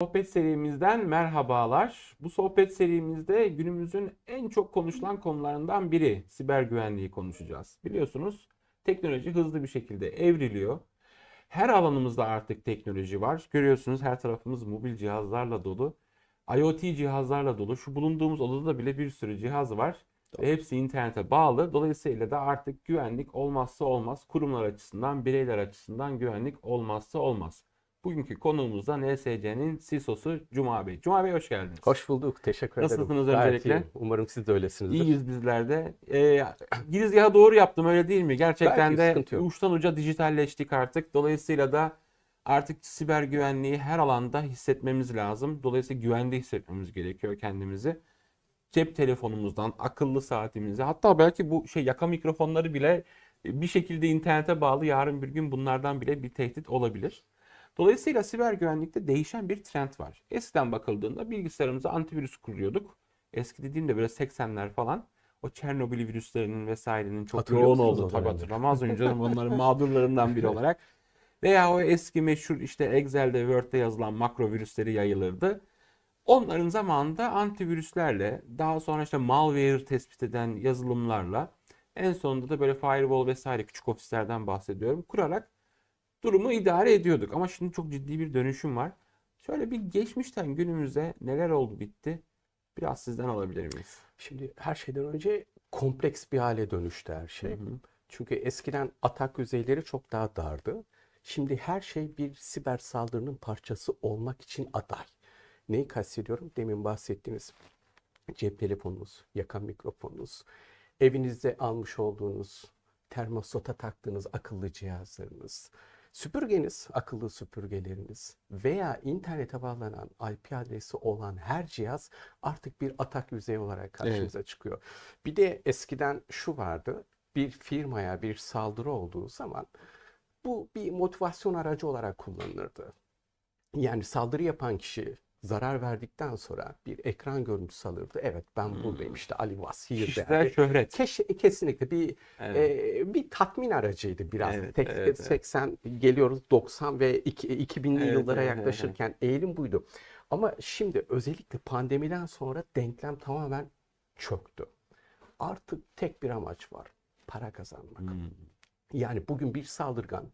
Sohbet serimizden merhabalar. Bu sohbet serimizde günümüzün en çok konuşulan konularından biri siber güvenliği konuşacağız. Biliyorsunuz teknoloji hızlı bir şekilde evriliyor. Her alanımızda artık teknoloji var. Görüyorsunuz her tarafımız mobil cihazlarla dolu. IoT cihazlarla dolu. Şu bulunduğumuz odada bile bir sürü cihaz var. Ve hepsi internete bağlı. Dolayısıyla da artık güvenlik olmazsa olmaz. Kurumlar açısından, bireyler açısından güvenlik olmazsa olmaz. Bugünkü konuğumuz da NSC'nin CISO'su Cuma Bey. Cuma Bey hoş geldiniz. Hoş bulduk. Teşekkür ederim. Nasılsınız Gayet öncelikle? iyiyim. Umarım siz de öylesinizdir. İyiyiz bizler de. Ee, girizgahı doğru yaptım öyle değil mi? Gerçekten iyi, de uçtan uca dijitalleştik artık. Dolayısıyla da artık siber güvenliği her alanda hissetmemiz lazım. Dolayısıyla güvende hissetmemiz gerekiyor kendimizi. Cep telefonumuzdan akıllı saatimize hatta belki bu şey yaka mikrofonları bile bir şekilde internete bağlı yarın bir gün bunlardan bile bir tehdit olabilir. Dolayısıyla siber güvenlikte değişen bir trend var. Eskiden bakıldığında bilgisayarımıza antivirüs kuruyorduk. Eski dediğimde böyle 80'ler falan. O Çernobil virüslerinin vesairenin çok yoğun olduğu tabii hatırlamaz mıyım canım onların mağdurlarından biri olarak. Veya o eski meşhur işte Excel'de Word'de yazılan makro virüsleri yayılırdı. Onların zamanında antivirüslerle daha sonra işte malware tespit eden yazılımlarla en sonunda da böyle firewall vesaire küçük ofislerden bahsediyorum kurarak durumu idare ediyorduk. Ama şimdi çok ciddi bir dönüşüm var. Şöyle bir geçmişten günümüze neler oldu bitti biraz sizden alabilir miyiz? Şimdi her şeyden önce kompleks bir hale dönüştü her şey. Çünkü eskiden atak yüzeyleri çok daha dardı. Şimdi her şey bir siber saldırının parçası olmak için aday. Neyi kastediyorum? Demin bahsettiğiniz cep telefonunuz, yakan mikrofonunuz, evinizde almış olduğunuz termostata taktığınız akıllı cihazlarınız, süpürgeniz, akıllı süpürgeleriniz veya internete bağlanan IP adresi olan her cihaz artık bir atak yüzeyi olarak karşımıza çıkıyor. Bir de eskiden şu vardı, bir firmaya bir saldırı olduğu zaman bu bir motivasyon aracı olarak kullanılırdı. Yani saldırı yapan kişi zarar verdikten sonra bir ekran görüntüsü alırdı. Evet ben buradayım işte Ali here Kişisel derdi. şöhret. Keş- kesinlikle bir Evet. e, bir tatmin aracıydı biraz. Evet, Tek- evet, evet. 80 geliyoruz 90 ve iki- 2000'li Evet, yıllara evet, evet, yaklaşırken eğilim buydu. Ama şimdi özellikle pandemiden sonra denklem tamamen çöktü. Artık tek bir amaç var. Para kazanmak. Hmm. Yani bugün bir saldırgan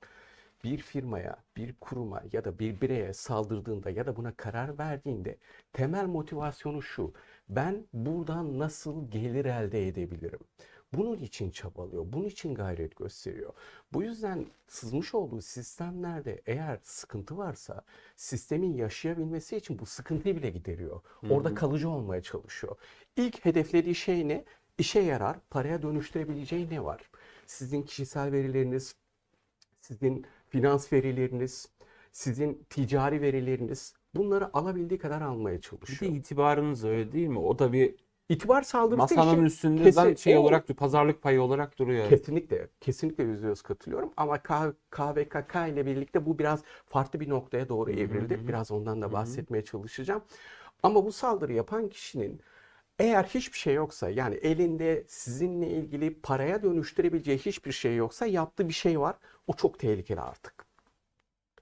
bir firmaya, bir kuruma ya da bir bireye saldırdığında ya da buna karar verdiğinde temel motivasyonu şu. Ben buradan nasıl gelir elde edebilirim? Bunun için çabalıyor, bunun için gayret gösteriyor. Bu yüzden sızmış olduğu sistemlerde eğer sıkıntı varsa sistemin yaşayabilmesi için bu sıkıntıyı bile gideriyor. Orada kalıcı olmaya çalışıyor. İlk hedeflediği şey ne? İşe yarar, paraya dönüştürebileceği ne var? Sizin kişisel verileriniz, sizin finans verileriniz, sizin ticari verileriniz bunları alabildiği kadar almaya Bir de çalışıyor. itibarınız öyle değil mi? O da bir İtibar saldırısı masanın işi üstünde kesin- şey olarak pazarlık payı olarak duruyor. Kesinlikle, kesinlikle yüzde yüz katılıyorum. Ama KVKK ile birlikte bu biraz farklı bir noktaya doğru evrildi. Biraz ondan da bahsetmeye çalışacağım. Ama bu saldırı yapan kişinin eğer hiçbir şey yoksa yani elinde sizinle ilgili paraya dönüştürebileceği hiçbir şey yoksa yaptığı bir şey var. O çok tehlikeli artık.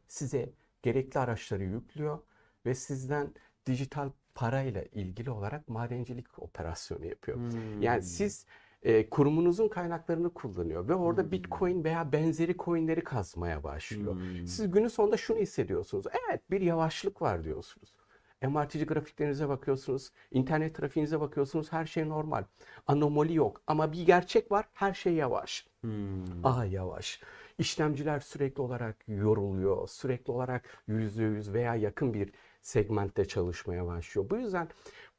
Size gerekli araçları yüklüyor ve sizden dijital parayla ilgili olarak madencilik operasyonu yapıyor. Hmm. Yani siz e, kurumunuzun kaynaklarını kullanıyor ve orada Bitcoin veya benzeri coinleri kazmaya başlıyor. Hmm. Siz günün sonunda şunu hissediyorsunuz. Evet bir yavaşlık var diyorsunuz. MRTC grafiklerinize bakıyorsunuz, internet trafiğinize bakıyorsunuz, her şey normal. Anomali yok ama bir gerçek var, her şey yavaş. Hmm. Aa yavaş. İşlemciler sürekli olarak yoruluyor. Sürekli olarak %100 veya yakın bir segmentte çalışmaya başlıyor. Bu yüzden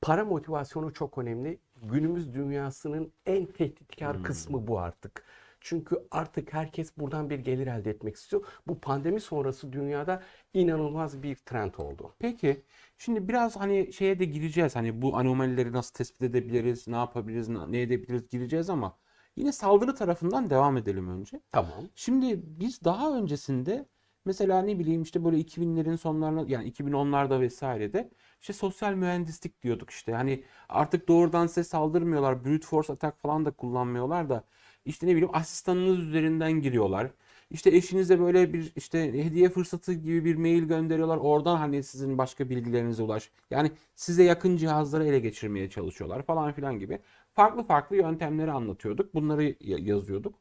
para motivasyonu çok önemli. Günümüz dünyasının en tehditkar kısmı bu artık. Çünkü artık herkes buradan bir gelir elde etmek istiyor. Bu pandemi sonrası dünyada inanılmaz bir trend oldu. Peki şimdi biraz hani şeye de gireceğiz. Hani bu anomalileri nasıl tespit edebiliriz, ne yapabiliriz, ne edebiliriz gireceğiz ama yine saldırı tarafından devam edelim önce. Tamam. Şimdi biz daha öncesinde mesela ne bileyim işte böyle 2000'lerin sonlarına yani 2010'larda vesairede işte sosyal mühendislik diyorduk işte. Hani artık doğrudan size saldırmıyorlar. Brute force atak falan da kullanmıyorlar da işte ne bileyim asistanınız üzerinden giriyorlar. İşte eşinize böyle bir işte hediye fırsatı gibi bir mail gönderiyorlar. Oradan hani sizin başka bilgilerinize ulaş. Yani size yakın cihazları ele geçirmeye çalışıyorlar falan filan gibi. Farklı farklı yöntemleri anlatıyorduk. Bunları ya- yazıyorduk.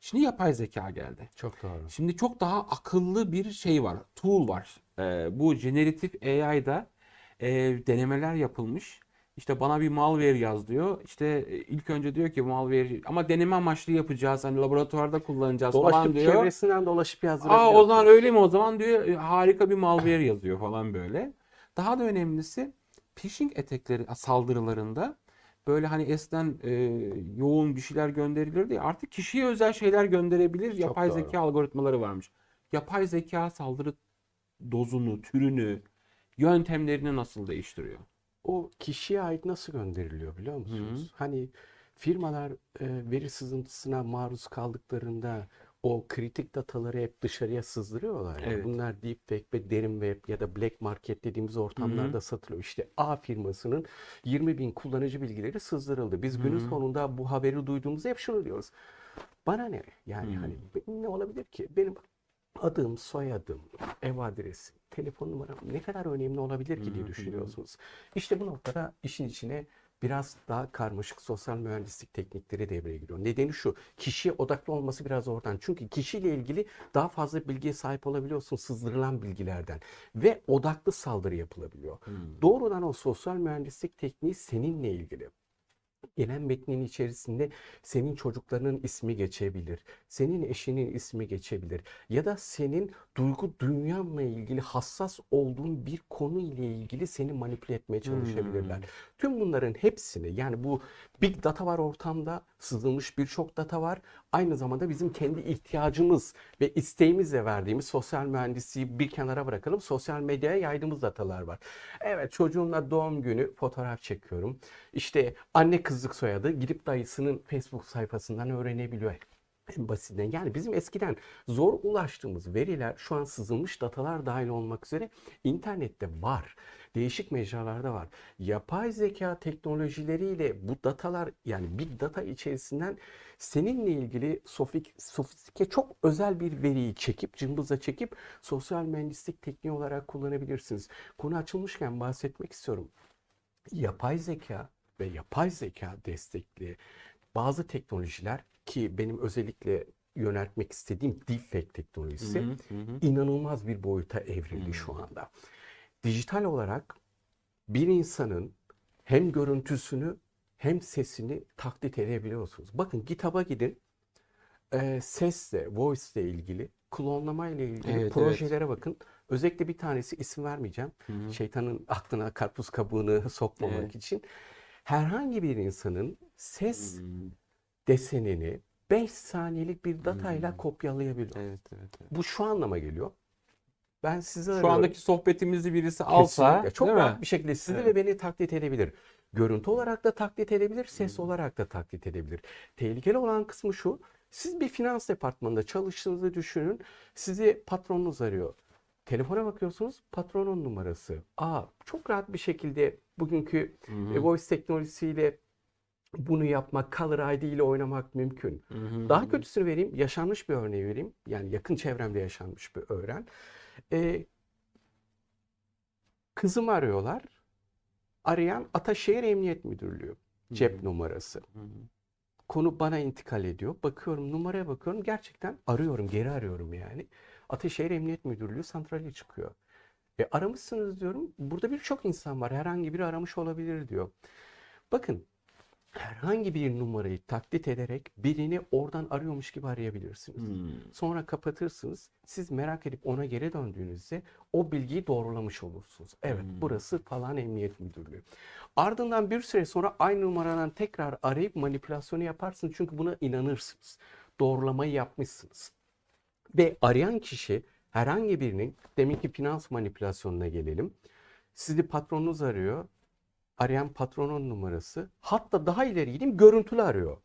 Şimdi yapay zeka geldi. Çok doğru. Şimdi çok daha akıllı bir şey var, tool var. Ee, bu generatif AI'da e, denemeler yapılmış. İşte bana bir malware yaz diyor. İşte e, ilk önce diyor ki malware ama deneme amaçlı yapacağız. Hani laboratuvarda kullanacağız falan Dolaşıp diyor. çevresinden dolaşıp yazdırabiliyor. Aa o zaman öyle mi o zaman diyor e, harika bir malware yazıyor falan böyle. Daha da önemlisi phishing etekleri saldırılarında böyle hani eskiden e, yoğun bir şeyler gönderilirdi ya artık kişiye özel şeyler gönderebilir yapay doğru. zeka algoritmaları varmış. Yapay zeka saldırı dozunu, türünü, yöntemlerini nasıl değiştiriyor? O kişiye ait nasıl gönderiliyor biliyor musunuz? Hani firmalar e, veri sızıntısına maruz kaldıklarında o kritik dataları hep dışarıya sızdırıyorlar. ya. Evet. Bunlar deepfake ve derin web ya da black market dediğimiz ortamlarda satılıyor. İşte A firmasının 20 bin kullanıcı bilgileri sızdırıldı. Biz günün sonunda bu haberi duyduğumuzda hep şunu diyoruz. Bana ne? Yani hani benim ne olabilir ki? Benim adım, soyadım, ev adresim, telefon numaram ne kadar önemli olabilir ki diye düşünüyorsunuz. İşte bu noktada işin içine biraz daha karmaşık sosyal mühendislik teknikleri devreye giriyor. Nedeni şu, kişiye odaklı olması biraz oradan. Çünkü kişiyle ilgili daha fazla bilgiye sahip olabiliyorsun sızdırılan bilgilerden ve odaklı saldırı yapılabiliyor. Doğrudan o sosyal mühendislik tekniği seninle ilgili. Gelen metnin içerisinde senin çocuklarının ismi geçebilir, senin eşinin ismi geçebilir ya da senin duygu dünyanla ilgili hassas olduğun bir konu ile ilgili seni manipüle etmeye çalışabilirler. Tüm bunların hepsini yani bu big data var ortamda, sızılmış birçok data var. Aynı zamanda bizim kendi ihtiyacımız ve isteğimizle verdiğimiz sosyal mühendisliği bir kenara bırakalım. Sosyal medyaya yaydığımız datalar var. Evet çocuğumla doğum günü fotoğraf çekiyorum. İşte anne kızlık soyadı gidip dayısının Facebook sayfasından öğrenebiliyor. En basitinden yani bizim eskiden zor ulaştığımız veriler şu an sızılmış datalar dahil olmak üzere internette var. Değişik mecralarda var. Yapay zeka teknolojileriyle bu datalar yani big data içerisinden seninle ilgili sofik, sofistike çok özel bir veriyi çekip cımbızla çekip sosyal mühendislik tekniği olarak kullanabilirsiniz. Konu açılmışken bahsetmek istiyorum yapay zeka ve yapay zeka destekli bazı teknolojiler ki benim özellikle yöneltmek istediğim deepfake teknolojisi inanılmaz bir boyuta evrildi şu anda. Dijital olarak bir insanın hem görüntüsünü hem sesini taklit edebiliyorsunuz. Bakın GitHub'a gidin. Ee, sesle, voice ile ilgili, klonlama ile ilgili Evet, evet. projelere bakın. Özellikle bir tanesi isim vermeyeceğim. Şeytanın aklına karpuz kabuğunu sokmamak Evet. için. Herhangi bir insanın ses desenini 5 saniyelik bir datayla kopyalayabiliyor. Evet, evet, evet. Bu şu anlama geliyor. Ben sizi Şu arıyorum. andaki sohbetimizi birisi alsa, Kesinlikle. Çok değil rahat mi? bir şekilde sizi Evet. ve beni taklit edebilir. Görüntü olarak da taklit edebilir, ses olarak da taklit edebilir. Tehlikeli olan kısmı şu. Siz bir finans departmanında çalıştığınızı düşünün. Sizi patronunuz arıyor. Telefona bakıyorsunuz, patronun numarası. Aa, çok rahat bir şekilde bugünkü e, voice teknolojisiyle bunu yapmak, Color ID ile oynamak mümkün. Daha kötüsünü vereyim, yaşanmış bir örneği vereyim. Yani yakın çevremde yaşanmış bir öğren. Ee, kızımı arıyorlar. Arayan Ataşehir Emniyet Müdürlüğü. Cep numarası. Konu bana intikal ediyor. Bakıyorum numaraya bakıyorum. Gerçekten arıyorum, geri arıyorum yani. Ataşehir Emniyet Müdürlüğü santrali çıkıyor. E, aramışsınız diyorum. Burada birçok insan var. Herhangi biri aramış olabilir diyor. Bakın herhangi bir numarayı taklit ederek birini oradan arıyormuş gibi arayabilirsiniz. Sonra kapatırsınız. Siz merak edip ona geri döndüğünüzde o bilgiyi doğrulamış olursunuz. Evet burası falan emniyet müdürlüğü. Ardından bir süre sonra aynı numaradan tekrar arayıp manipülasyonu yaparsınız. Çünkü buna inanırsınız. Doğrulamayı yapmışsınız. Ve arayan kişi herhangi birinin, deminki finans manipülasyonuna gelelim. Sizi patronunuz arıyor. Arayan patronun numarası. Hatta daha ileri gideyim görüntülü arıyor.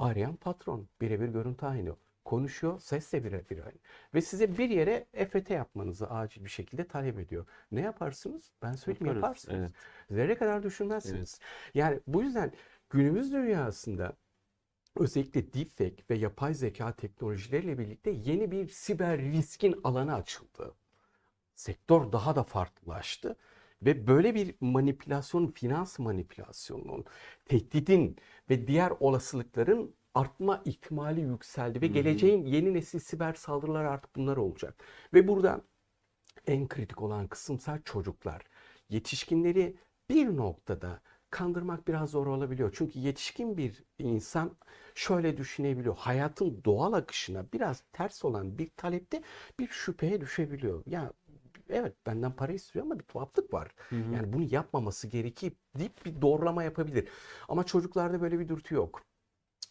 Arayan patron. Birebir görüntü aynı. Konuşuyor. Ses de birebir aynı. Ve size bir yere EFT yapmanızı acil bir şekilde talep ediyor. Ne yaparsınız? Ben söyleyeyim Yaparız, yaparsınız. evet. Zerre kadar düşünmezsiniz. Yani bu yüzden günümüz dünyasında özellikle deepfake ve yapay zeka teknolojileriyle birlikte yeni bir siber riskin alanı açıldı. Sektör daha da farklılaştı ve böyle bir manipülasyon, finans manipülasyonunun, tehditin ve diğer olasılıkların artma ihtimali yükseldi ve geleceğin yeni nesil siber saldırıları artık bunlar olacak. Ve burada en kritik olan kısımsa çocuklar. Yetişkinleri bir noktada kandırmak biraz zor olabiliyor. Çünkü yetişkin bir insan şöyle düşünebiliyor. Hayatın doğal akışına biraz ters olan bir talepte bir şüpheye düşebiliyor. Ya evet benden para istiyor ama bir tuhaflık var. Yani bunu yapmaması gerekip deyip bir doğrulama yapabilir. Ama çocuklarda böyle bir dürtü yok.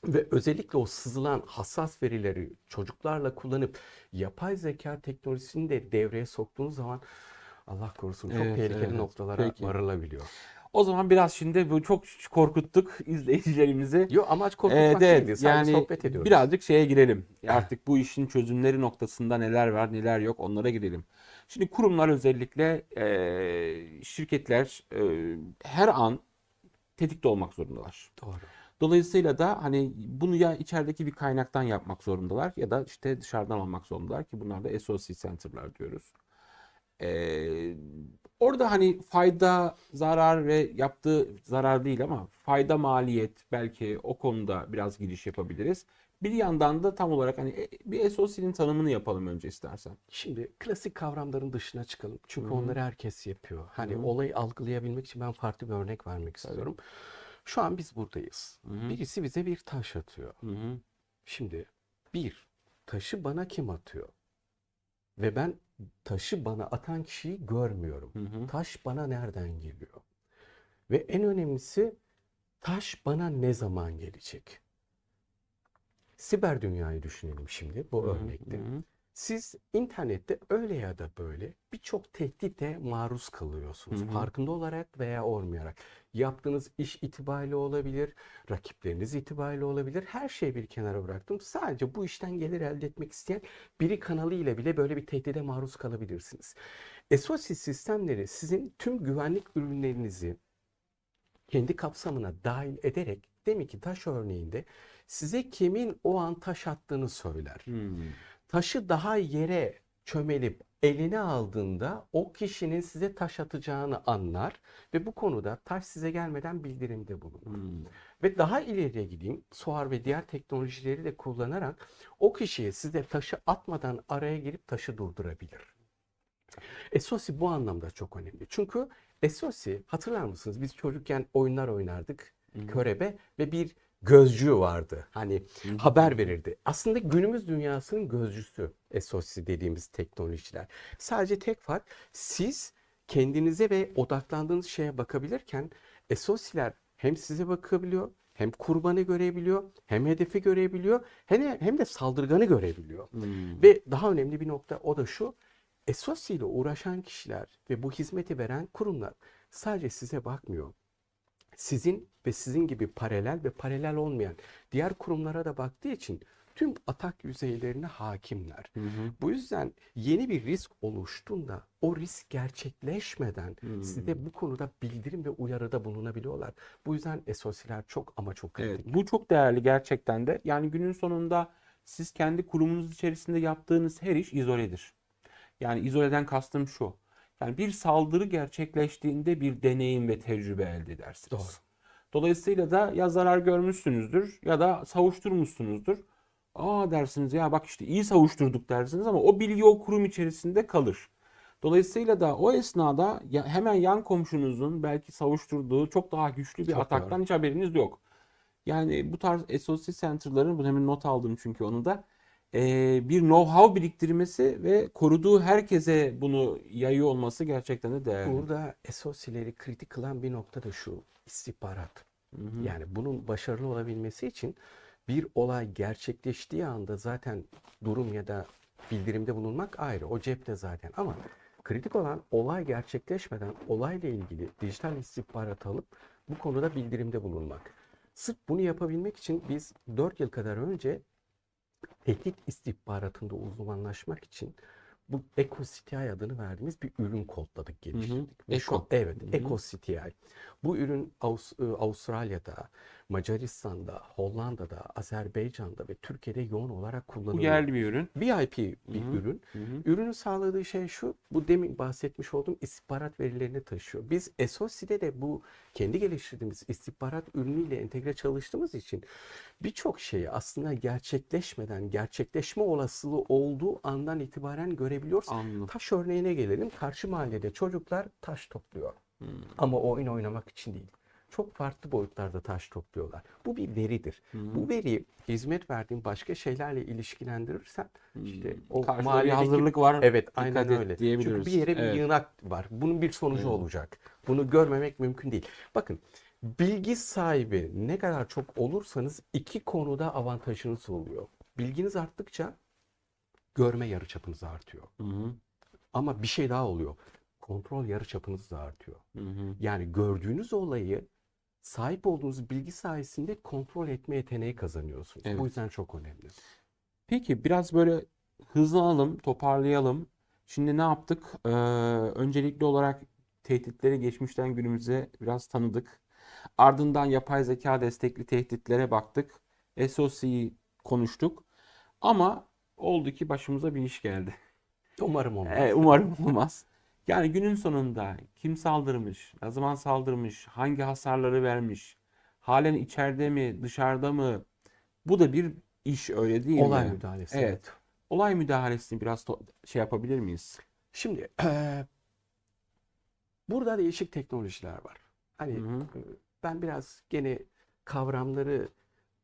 Ve özellikle o sızılan hassas verileri çocuklarla kullanıp yapay zeka teknolojisini de devreye soktuğunuz zaman Allah korusun çok Evet, tehlikeli evet. noktalara Peki. varılabiliyor. O zaman biraz şimdi bu çok korkuttuk izleyicilerimizi. Yok amaç korkutmak evet. değildi. Sadece Yani sohbet ediyoruz. birazcık şeye girelim. Artık bu işin çözümleri noktasında neler var, neler yok onlara girelim. Şimdi kurumlar özellikle e, şirketler e, her an tetikte olmak zorundalar. Doğru. Dolayısıyla da hani bunu ya içerideki bir kaynaktan yapmak zorundalar ya da işte dışarıdan almak zorundalar ki bunlar da SOC center'lar diyoruz. Ee, orada hani fayda, zarar ve yaptığı zarar değil ama fayda maliyet belki o konuda biraz giriş yapabiliriz. Bir yandan da tam olarak hani e, bir SOC'nin tanımını yapalım önce istersen. Şimdi klasik kavramların dışına çıkalım. Çünkü Hı hı. onları herkes yapıyor. Hani Hı hı. olayı algılayabilmek için ben farklı bir örnek vermek istiyorum. Şu an biz buradayız. Hı hı. Birisi bize bir taş atıyor. Hı hı. Şimdi bir, taşı bana kim atıyor? Ve ben taşı bana atan kişiyi görmüyorum. Hı hı. Taş bana nereden geliyor? Ve en önemlisi taş bana ne zaman gelecek? Siber dünyayı düşünelim şimdi bu Hı hı. örnekte. Hı hı. Siz internette öyle ya da böyle birçok tehdite maruz kalıyorsunuz. Hı hı. Farkında olarak veya olmayarak. Yaptığınız iş itibariyle olabilir, rakipleriniz itibariyle olabilir. Her şeyi bir kenara bıraktım. Sadece bu işten gelir elde etmek isteyen biri kanalıyla bile böyle bir tehdide maruz kalabilirsiniz. SOC sistemleri sizin tüm güvenlik ürünlerinizi kendi kapsamına dahil ederek demek ki taş örneğinde size kimin o an taş attığını söyler Hmm. Taşı daha yere çömelip eline aldığında o kişinin size taş atacağını anlar ve bu konuda taş size gelmeden bildirimde bulunur. Hmm. Ve daha ileriye gideyim, SOAR ve diğer teknolojileri de kullanarak o kişiye size taşı atmadan araya girip taşı durdurabilir. SOC bu anlamda çok önemli. Çünkü SOC hatırlar mısınız? Biz çocukken oyunlar oynardık. Körebe ve bir gözcü vardı. Hani haber verirdi. Aslında günümüz dünyasının gözcüsü SOC dediğimiz teknolojiler. Sadece tek fark siz kendinize ve odaklandığınız şeye bakabilirken SOC'ler hem size bakabiliyor, hem kurbanı görebiliyor, hem hedefi görebiliyor, hem de, hem de saldırganı görebiliyor. Hmm. Ve daha önemli bir nokta o da şu. SOC ile uğraşan kişiler ve bu hizmeti veren kurumlar sadece size bakmıyor. Sizin ve sizin gibi paralel ve paralel olmayan diğer kurumlara da baktığı için tüm atak yüzeylerine hakimler. Hı hı. Bu yüzden yeni bir risk oluştuğunda o risk gerçekleşmeden Hmm. size bu konuda bildirim ve uyarıda bulunabiliyorlar. Bu yüzden SOC'ler çok ama çok kritik. Evet, bu çok değerli gerçekten de. Yani günün sonunda siz kendi kurumunuz içerisinde yaptığınız her iş izoledir. Yani izoleden kastım şu. Yani bir saldırı gerçekleştiğinde bir deneyim ve tecrübe elde edersiniz. Doğru. Dolayısıyla da ya zarar görmüşsünüzdür ya da savuşturmuşsunuzdur. Aa dersiniz ya bak işte iyi savuşturduk dersiniz ama o bilgi o kurum içerisinde kalır. Dolayısıyla da o esnada ya- hemen yan komşunuzun belki savuşturduğu çok daha güçlü bir Çok ataktan doğru. hiç haberiniz yok. Yani bu tarz SOC center'ların, bunu hemen not aldım çünkü onu da, bir know-how biriktirmesi ve koruduğu herkese bunu yayıyor olması gerçekten de değerli. Burada SOC'leri kritik kılan bir nokta da şu istihbarat. Hı hı. Yani bunun başarılı olabilmesi için bir olay gerçekleştiği anda zaten durum ya da bildirimde bulunmak ayrı. O cepte zaten ama kritik olan olay gerçekleşmeden olayla ilgili dijital istihbarat alıp bu konuda bildirimde bulunmak. Sırf bunu yapabilmek için biz 4 yıl kadar önce tehdit istihbaratında uzmanlaşmak için bu EcoCTI adını verdiğimiz bir ürün kodladık, geliştirdik. Ve şu Eco. evet, Hı hı. EcoCTI. Bu ürün Aus- e, Avustralya'da, Macaristan'da, Hollanda'da, Azerbaycan'da ve Türkiye'de yoğun olarak Bu kullanılıyor. yerli bir ürün. VIP bir Hı hı. ürün. Hı hı. Ürünün sağladığı şey şu, bu demin bahsetmiş olduğum istihbarat verilerini taşıyor. Biz SOC'de de bu kendi geliştirdiğimiz istihbarat ürünüyle entegre çalıştığımız için birçok şeyi aslında gerçekleşmeden, gerçekleşme olasılığı olduğu andan itibaren görebiliyoruz. Anladım. Taş örneğine gelelim. Karşı mahallede çocuklar taş topluyor. Hmm. Ama oyun oynamak için değil. Çok farklı boyutlarda taş topluyorlar. Bu bir veridir. Bu veri hizmet verdiğin başka şeylerle ilişkilendirirsen işte o Karşıda bir hazırlık var. Evet, aynen öyle. Çünkü bir yere bir Evet. yığınak var. Bunun bir sonucu Evet. olacak. Bunu görmemek mümkün değil. Bakın, bilgi sahibi ne kadar çok olursanız iki konuda avantajınız oluyor. Bilginiz arttıkça görme yarıçapınız artıyor. Hı hı. Ama bir şey daha oluyor. Kontrol yarıçapınız da artıyor. Hı hı. Yani gördüğünüz olayı sahip olduğunuz bilgi sayesinde kontrol etme yeteneği kazanıyorsunuz. Evet. Bu yüzden çok önemli. Peki biraz böyle hızlanalım, toparlayalım. Şimdi ne yaptık? Ee, öncelikli olarak tehditleri geçmişten günümüze biraz tanıdık. Ardından yapay zeka destekli tehditlere baktık. SOC'yi konuştuk. Ama oldu ki başımıza bir iş geldi. Umarım olmaz. Ee, umarım olmaz. Yani günün sonunda kim saldırmış, ne zaman saldırmış, hangi hasarları vermiş, halen içeride mi, dışarıda mı? Bu da bir iş öyle değil Olay mi? müdahalesi. Evet. Olay müdahalesini biraz şey yapabilir miyiz? Şimdi eee, burada değişik teknolojiler var. Hani Hı hı. e, ben biraz gene kavramları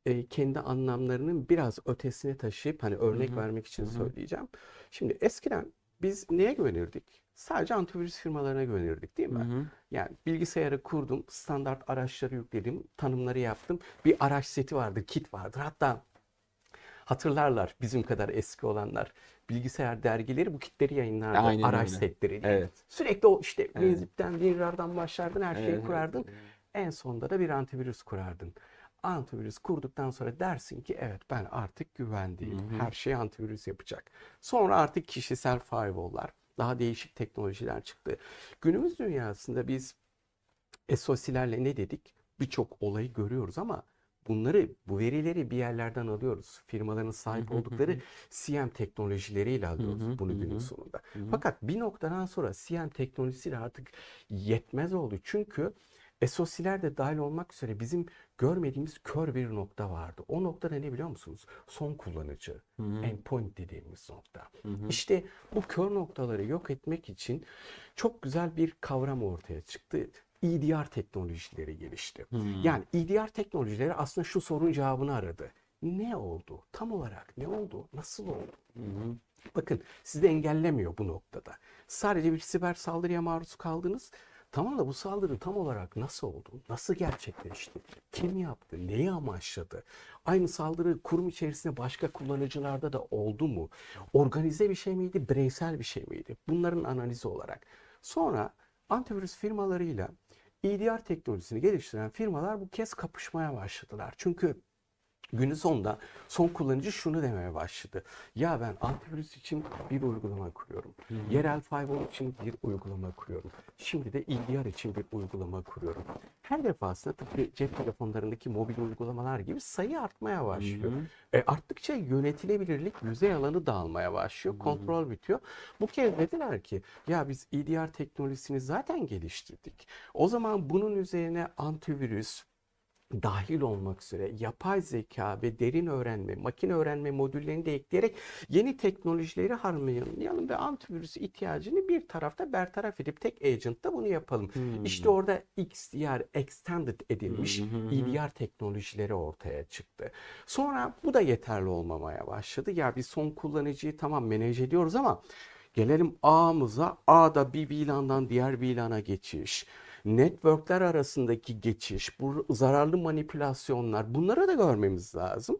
e, kendi anlamlarının biraz ötesine taşıyıp hani örnek hı. vermek için Hı hı. söyleyeceğim. Şimdi eskiden biz neye güvenirdik? Sadece antivirüs firmalarına güvenirdik değil mi? Hı hı. Yani bilgisayarı kurdum, standart araçları yükledim, tanımları yaptım. Bir araç seti vardır, kit vardır. Hatta hatırlarlar bizim kadar eski olanlar. Bilgisayar dergileri bu kitleri yayınlardı. Aynen araç öyle. setleri diye. Evet. Sürekli o işte Evet. WinZip'ten, WinRAR'dan başlardın, her şeyi Evet, kurardın. evet. En sonunda da bir antivirüs kurardın. Antivirüs kurduktan sonra dersin ki evet ben artık güvendeyim. Hı hı. Her şey antivirüs yapacak. Sonra artık kişisel firewall'lar, daha değişik teknolojiler çıktı. Günümüz dünyasında biz SOC'lerle ne dedik? Birçok olayı görüyoruz ama bunları, bu verileri bir yerlerden alıyoruz. Firmaların sahip oldukları. CM teknolojileriyle alıyoruz bunu günün sonunda. Fakat bir noktadan sonra CM teknolojisi de artık yetmez oldu. Çünkü SOC'ler de dahil olmak üzere bizim görmediğimiz kör bir nokta vardı. O nokta ne biliyor musunuz? Son kullanıcı, Hı hı. endpoint dediğimiz nokta. Hı hı. İşte bu kör noktaları yok etmek için çok güzel bir kavram ortaya çıktı. EDR teknolojileri gelişti. Hı. Yani EDR teknolojileri aslında şu sorunun cevabını aradı. Ne oldu? Tam olarak ne oldu? Nasıl oldu? Hı. Bakın sizi engellemiyor bu noktada. Sadece bir siber saldırıya maruz kaldınız. Tamam da bu saldırı tam olarak nasıl oldu? Nasıl gerçekleşti? Kim yaptı? Neyi amaçladı? Aynı saldırı kurum içerisinde başka kullanıcılarda da oldu mu? Organize bir şey miydi? Bireysel bir şey miydi? Bunların analizi olarak. Sonra antivirüs firmalarıyla EDR teknolojisini geliştiren firmalar bu kez kapışmaya başladılar. Çünkü Günün sonunda son kullanıcı şunu demeye başladı. Ya ben antivirüs için bir uygulama kuruyorum. Yerel firewall için bir uygulama kuruyorum. Şimdi de EDR için bir uygulama kuruyorum. Her defasında tıpkı cep telefonlarındaki mobil uygulamalar gibi sayı artmaya başlıyor. E, arttıkça yönetilebilirlik yüzey alanı dağılmaya başlıyor. Kontrol bitiyor. Bu kez dediler ki ya biz EDR teknolojisini zaten geliştirdik. O zaman bunun üzerine antivirüs, dahil olmak üzere yapay zeka ve derin öğrenme, makine öğrenme modüllerini de ekleyerek yeni teknolojileri harmanlayalım ve antivirüs ihtiyacını bir tarafta bertaraf edip tek agent'ta bunu yapalım. Hmm. İşte orada XDR, Extended edilmiş hı. EDR teknolojileri ortaya çıktı. Sonra bu da yeterli olmamaya başladı. Ya biz son kullanıcıyı tamam manage ediyoruz ama gelelim ağımıza. Ağda bir VLAN'dan diğer VLAN'a geçiş networkler arasındaki geçiş, bu zararlı manipülasyonlar bunları da görmemiz lazım.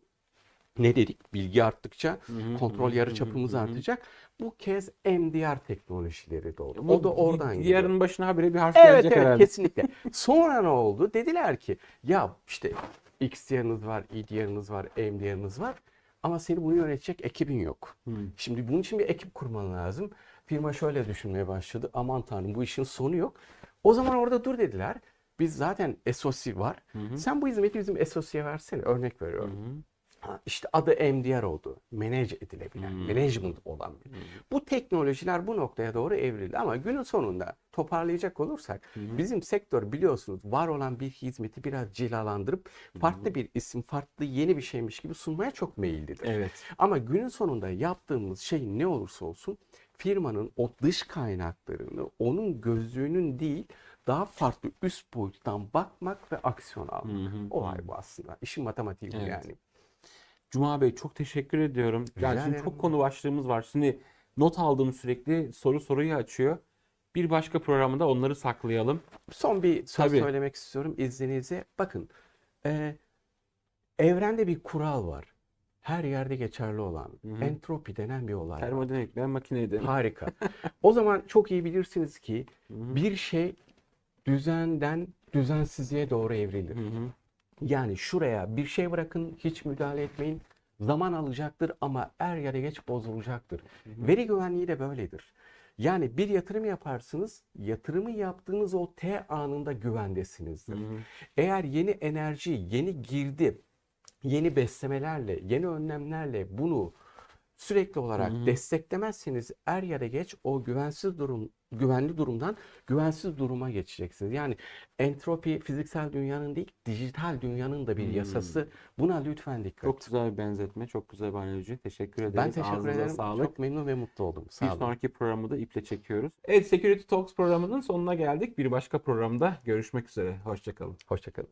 Ne dedik? Bilgi arttıkça kontrol hı hı. artacak. Bu kez MDR teknolojileri doğdu. Bu O da oradan geliyor. Diğerinin başına habire bir harf Evet gelecek evet herhalde. kesinlikle. Sonra ne oldu? Dediler ki ya işte XDR'ınız var, EDR'ınız var, MDR'ınız var ama seni bunu yönetecek ekibin yok. Hı. Şimdi bunun için bir ekip kurman lazım. Firma şöyle düşünmeye başladı. Aman tanrım bu işin sonu yok. O zaman orada dur dediler. Biz zaten SOC var. Sen bu hizmeti bizim SOC'ye versene. Örnek veriyorum. Ha, işte adı MDR oldu. Manage edilebilen, management olan bir. Bu teknolojiler bu noktaya doğru evrildi ama günün sonunda toparlayacak olursak bizim sektör biliyorsunuz var olan bir hizmeti biraz cilalandırıp farklı bir isim, farklı yeni bir şeymiş gibi sunmaya çok meyillidir. Evet. Ama günün sonunda yaptığımız şey ne olursa olsun firmanın o dış kaynaklarını onun gözlüğünün değil daha farklı üst boyuttan bakmak ve aksiyon almak. Olay bu aslında. İşin matematiği bu Evet. yani. Cuma Bey çok teşekkür ediyorum. Yani şimdi ederim. çok konu başlığımız var. Şimdi not aldığım sürekli soru soruyu açıyor. Bir başka programda onları saklayalım. Son bir söz Tabii. söylemek istiyorum izninizle. Bakın, e, evrende bir kural var. Her yerde geçerli olan. Entropi denen bir olay var. Termodinamik ben makineydi. Harika. O zaman çok iyi bilirsiniz ki bir şey düzenden düzensizliğe doğru evrilir. Yani şuraya bir şey bırakın, hiç müdahale etmeyin. Zaman alacaktır ama er ya da geç bozulacaktır. Veri güvenliği de böyledir. Yani bir yatırım yaparsınız, yatırımı yaptığınız o T anında güvendesinizdir. Eğer yeni enerji, yeni girdi, yeni beslemelerle, yeni önlemlerle bunu sürekli olarak desteklemezseniz er ya da geç o güvensiz durum güvenli durumdan güvensiz duruma geçeceksiniz. Yani entropi fiziksel dünyanın değil, dijital dünyanın da bir yasası. Buna lütfen dikkat. Çok güzel bir benzetme, çok güzel bir analoji. Teşekkür ederiz. ben teşekkür Ağzınıza ederim. sağlık. Çok memnun ve mutlu oldum. Bir Sağ olun. sonraki programı da iple çekiyoruz. Evet, Security Talks programının sonuna geldik. Bir başka programda görüşmek üzere. Hoşçakalın. Hoşçakalın.